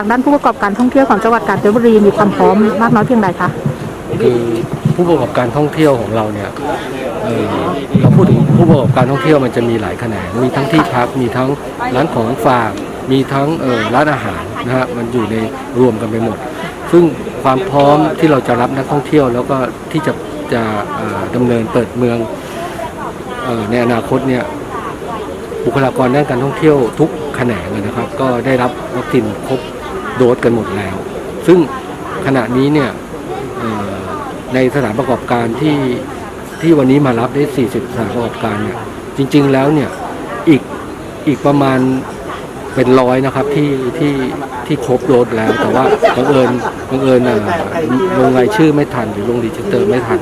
างด้านผู้ประกอบการท่องเที่ยวของจังหวัดกาญจนบุรีมีความพร้อมมากน้อยเพียงใดคะคือผู้ประกอบการท่องเที่ยวของเราเนี่ยเอ่อเราพูดถึงผู้ประกอบการท่องเที่ยวมันจะมีหลายแขนงมีทั้งที่พักมีทั้งร้านของฝากมีทั้งเอ่อร้านอาหารนะฮะมันอยู่ในรวมกันไปหมด ซึ่งความพร้อมที่เราจะรับนักท่องเที่ยว แล้วก็ที่จะจะเอ่อดำเนินเปิดเมืองเอ่อในอนาคตเนี่ย บุคลากรด้านการท่องเที่ยวทุกแขนงเลยนะครับ ก็ได้รับวัคซีนครบ โดสกันหมดแล้ว ซึ่งขณะนี้เนี่ยในสถานประกอบการที่ที่วันนี้มารับได้ 40 สถานประกอบการเนี่ยจริง ๆแล้วเนี่ยอีกอีกประมาณเป็นร้อยนะครับที่ที่ที่ครบโดสแล้ว แต่ว่าบังเอิญบังเอิญอ่อลงรายชื่อไม่ทันหรือลงรีจิเตอร์ไม่ทัน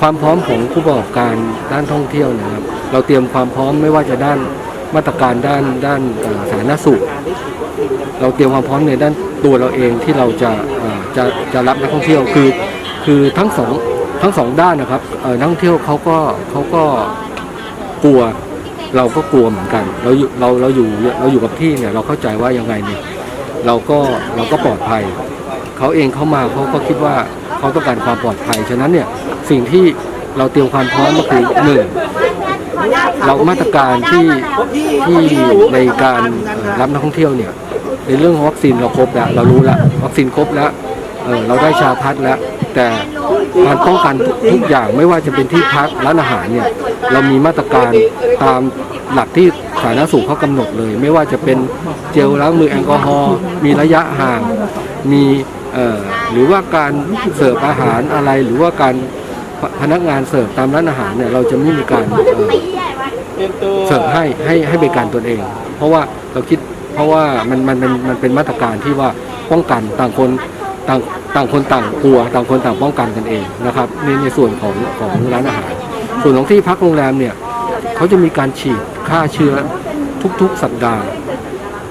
ความพร้อมของผู้ประกอบการด้านท่องเที่ยวนะครับเราเตรียมความพร้อมไม่ว่าจะด้าน มาตรการด้านด้านสาธารณสุข เราเตรียมความพร้อมในด้านตัวเราเองที่เราจะจะจะรับนักท่องเที่ยวคือ คือทั้งสองทั้งสองด้านนะครับนักท่องเที่ยวเขาก็เขาก็กลัวเราก็กลัวเหมือนกัน เราอยู่เราเราอยู่เราอยู่กับที่เนี่ยเราเข้าใจว่ายังไงเนี่ยเราก็เราก็ปลอดภัย เขาเองเขามาเขาก็คิดว่าเขาต้องการความปลอดภัย ฉะนั้นเนี่ยสิ่งที่เราเตรียมความพร้อมก็คือหนึ่ง เรามาตรการที่ที่ในการรับนักท่องเที่ยวเนี่ยในเรื่องของวัคซีนเราครบแล้ว เรารู้แล้ววัคซีนครบแล้วเราได้ชาพัดแล้ว แต่การป้องกันทุกอย่างไม่ว่าจะเป็นที่พักร้านอาหารเนี่ยเรามีมาตรการตามหลักที่สาธารณสุขเขากำหนดเลย ไม่ว่าจะเป็นเจลล้างมือแอลกอฮอล์มีระยะห่างมีหรือว่าการเสิร์ฟอาหารอะไรหรือว่าการ พพนักงานเสิร์ฟตามร้านอาหารเนี่ยเราจะไม่มีการเอ่อเสิร์ฟให้ให้ให้บริการตนเอง เพราะว่าเราคิดเพราะว่ามันมันมันมันเป็นมาตรการที่ว่าป้องกันต่างคนต่างต่างคนต่างกลัว ต่างคนต่างป้องกันกันเองนะครับในในส่วนของของร้านอาหาร ส่วนของที่พักโรงแรมเนี่ยเขาจะมีการฉีดฆ่าเชื้อทุกๆสัปดาห์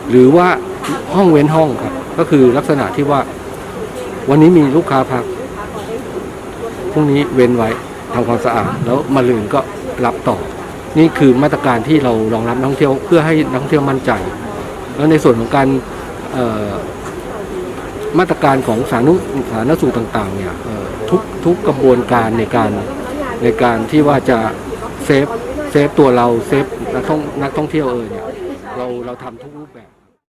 หรือว่าห้องเว้นห้องครับก็คือลักษณะที่ว่าวันนี้มีลูกค้าพัก พรุ่งนี้เว้นไว้ทำความสะอาดแล้วมาลืนก็รับต่อ นี่คือมาตรการที่เรารองรับนักท่องเที่ยวเพื่อให้นักท่องเที่ยวมั่นใจ แล้วในส่วนของการมาตรการของสาธารณสาธารณสุขต่างๆเนี่ยทุกทุกกระบวนการในการในการที่ว่าจะเซฟเซฟตัวเราเซฟนักท่องนักท่องเที่ยวเออเนี่ยเราเราทำทุกรูปแบบ